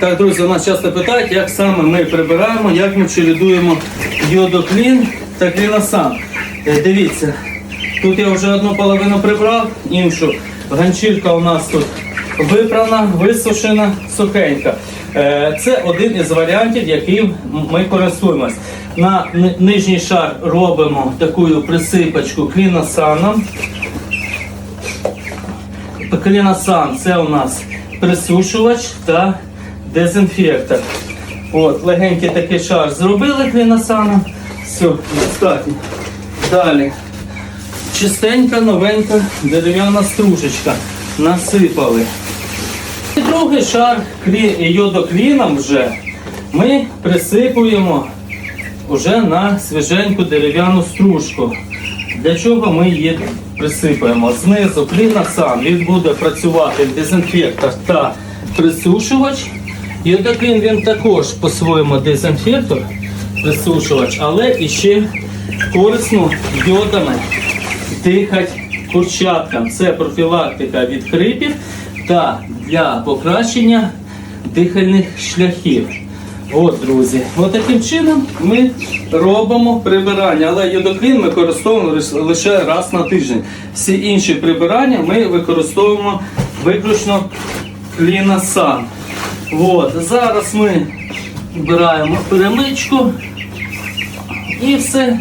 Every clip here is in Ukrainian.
Так, друзі, у нас часто питають, як саме ми прибираємо, як ми чередуємо йодоклін та кліносан. Е, Дивіться, тут я вже одну половину прибрав, іншу. Ганчірка у нас тут випрана, висушена, сухенька. Е, Це один із варіантів, яким ми користуємось. На нижній шар робимо таку присипочку кліносаном. Кліносан це у нас присушувач та дезінфектор. От, легенький такий шар зробили кліносаном. Все, достатньо. Далі. Чистенька, новенька дерев'яна стружечка. Насипали. І другий шар йодокліном вже ми присипуємо вже на свіженьку дерев'яну стружку. Для чого ми її присипаємо? Знизу кліносан, він буде працювати дезінфектор та присушувач. Йодоклін він також по-своєму дезінфектор, присушувач, але іще корисно йодами дихать курчаткам. Це профілактика від хрипів та для покращення дихальних шляхів. От, друзі, от таким чином ми робимо прибирання, але йодоклін ми використовуємо лише раз на тиждень. Всі інші прибирання ми використовуємо виключно кліносан. От, зараз ми вбираємо перемичку і все.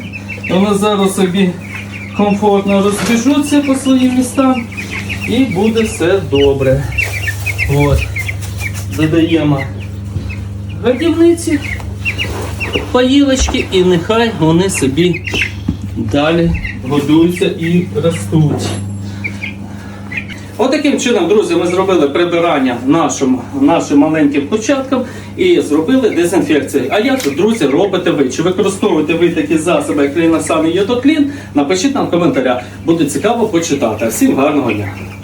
Вони зараз собі комфортно розбіжуться по своїм містам і буде все добре. От. Додаємо годівниці, поїлочки і нехай вони собі далі годуються і ростуть. Отаким чином, друзі, ми зробили прибирання нашим, нашим маленьким початкам і зробили дезінфекцію. А як, друзі, робите ви? Чи використовуєте ви такі засоби, як кліносан і йодоклін? Напишіть нам в коментарях. Буде цікаво почитати. Всім гарного дня!